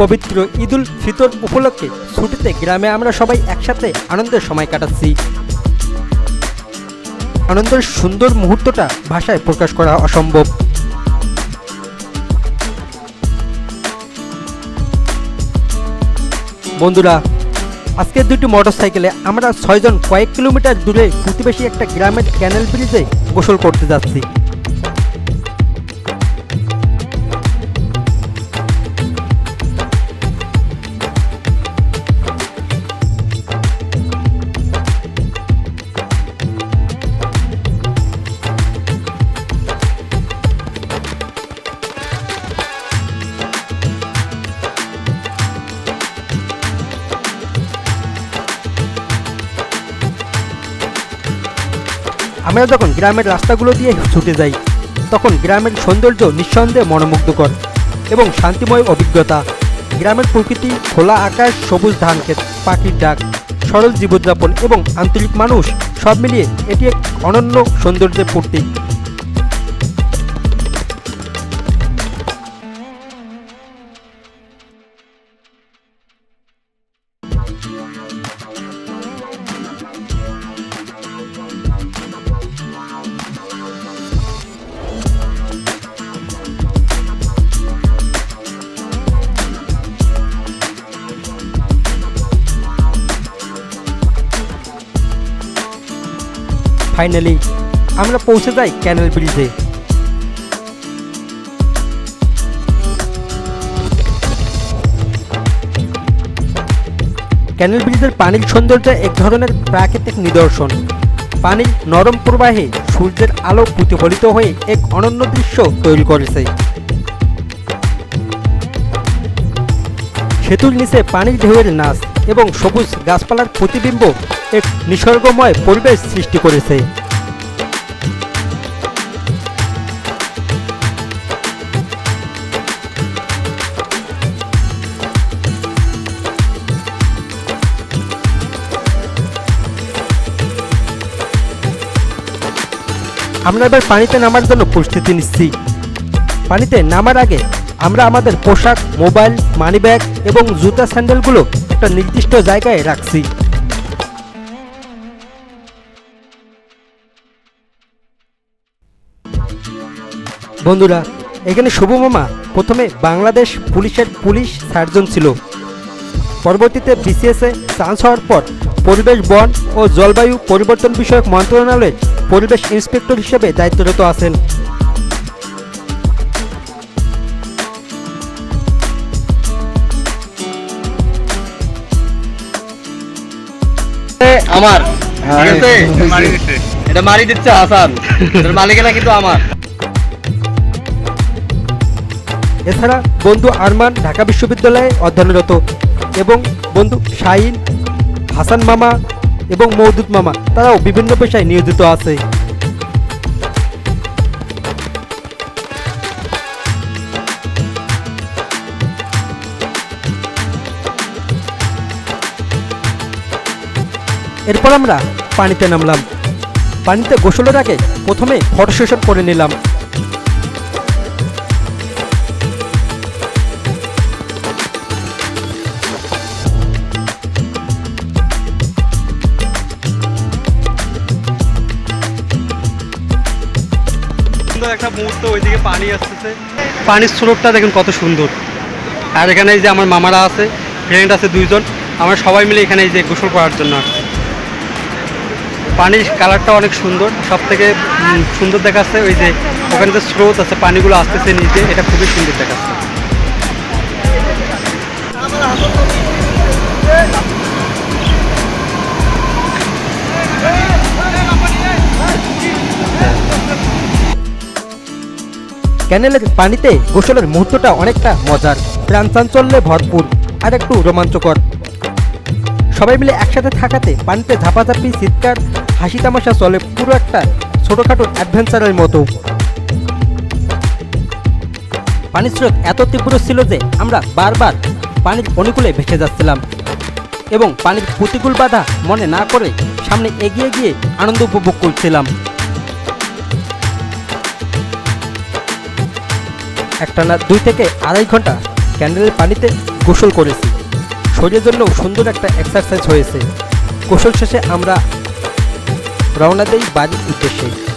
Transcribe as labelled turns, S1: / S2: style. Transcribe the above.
S1: পবিত্র ঈদুল ফিতর উপলক্ষে ছুটিতে গ্রামে আমরা সবাই একসাথে আনন্দের সময় কাটাচ্ছি। আনন্দের সুন্দর মুহূর্তটা ভাষায় প্রকাশ করা অসম্ভব। বন্ধুরা, আজকের দুটি মোটরসাইকেলে আমরা ছয়জন কয়েক কিলোমিটার দূরে প্রতিবেশী একটা গ্রামের ক্যানেল ব্রিজে গোসল করতে যাচ্ছি। আমরা যখন গ্রামের রাস্তাগুলো দিয়ে ছুটে যাই, তখন গ্রামের সৌন্দর্য নিঃসন্দেহে মনোমুগ্ধকর এবং শান্তিময় অভিজ্ঞতা। গ্রামের প্রকৃতি, খোলা আকাশ, সবুজ ধান ক্ষেত, পাখির ডাক, সরল জীবনযাপন এবং আন্তরিক মানুষ, সব মিলিয়ে এটি এক অনন্য সৌন্দর্যের প্রতীক। ফাইনালি আমরা পৌঁছে যাই ক্যানেল ব্রিজে ক্যানেল ব্রিজের পানির সৌন্দর্য এক ধরনের প্রাকৃতিক নিদর্শন। পানির নরম প্রবাহে সূর্যের আলো প্রতিফলিত হয়ে এক অনন্য দৃশ্য তৈরি করেছে। সেতুর নিচে পানির ঢেউয়ের নাচ। এবং সবুজ গাছপালার প্রতিবিম্ব এক নিসর্গময় পরিবেশ সৃষ্টি করেছে। আমরা এবার পানিতে নামার জন্য প্রস্তুতি নিচ্ছি। পানিতে নামার আগে আমরা আমাদের পোশাক, মোবাইল, মানিব্যাগ এবং জুতা স্যান্ডেলগুলো একটা নির্দিষ্ট জায়গায় রাখছি। বন্ধুরা, এখানে শুভ মামা। প্রথমে বাংলাদেশ পুলিশের পুলিশ সার্জন ছিল। পরবর্তীতে বিসিএসে চান্স হওয়ার পর পরিবেশ বন ও জলবায়ু পরিবর্তন বিষয়ক মন্ত্রণালয়ে পরিবেশ ইন্সপেক্টর হিসেবে দায়িত্বরত আছেন।
S2: আমার। এটা মারি দিচ্ছে হাসান। এটার মালিকেরা কিন্তু আমার।
S1: এছাড়া বন্ধু আরমান ঢাকা বিশ্ববিদ্যালয়ে অধ্যয়নরত এবং বন্ধু শাহিন হাসান মামা এবং মৌদুদ মামা তারাও বিভিন্ন পেশায় নিয়োজিত আছে। এরপর আমরা পানিতে নামলাম। পানিতে গোসলের আগে প্রথমে ফটো সেশন করে নিলাম।
S3: একটা মুহূর্ত, ওইদিকে পানি আসতেছে। পানির স্রোতটা দেখুন কত সুন্দর। আর এখানে যে আমার মামারা আছে ফ্রেন্ড আছে দুইজন, আমরা সবাই মিলে এখানে যে গোসল করার জন্য আসছি। পানির কালারটা অনেক সুন্দর। সব থেকে সুন্দর দেখাচ্ছে ওই যে ওখানে যে স্রোত আছে, পানিগুলো আসতেছে নিচে, এটা খুবই সুন্দর দেখাচ্ছে।
S1: ক্যানেলের পানিতে গোসলের মুহূর্তটা অনেকটা মজার। প্রাণ চাঞ্চল্যে ভরপুর আর একটু রোমাঞ্চকর। সবাই মিলে একসাথে থাকাতে পানিতে ঝাপাঝাপি, চিৎকার হাসি তামাশা চলে পুরো একটা ছোটোখাটো অ্যাডভেঞ্চারের মতো। পানির স্রোত এত তীব্র ছিল যে আমরা বারবার পানির অনুকূলে ভেসে যাচ্ছিলাম এবং পানির প্রতিকূল বাধা মনে না করে সামনে এগিয়ে গিয়ে আনন্দ উপভোগ করছিলাম। একটানা দুই থেকে আড়াই ঘণ্টা ক্যান্ডেলের পানিতে গোসল করেছি। শরীরের জন্য সুন্দর একটা এক্সারসাইজ হয়েছে। গোসল শেষে আমরা রওনা দেই বাড়ির উদ্দেশ্যে।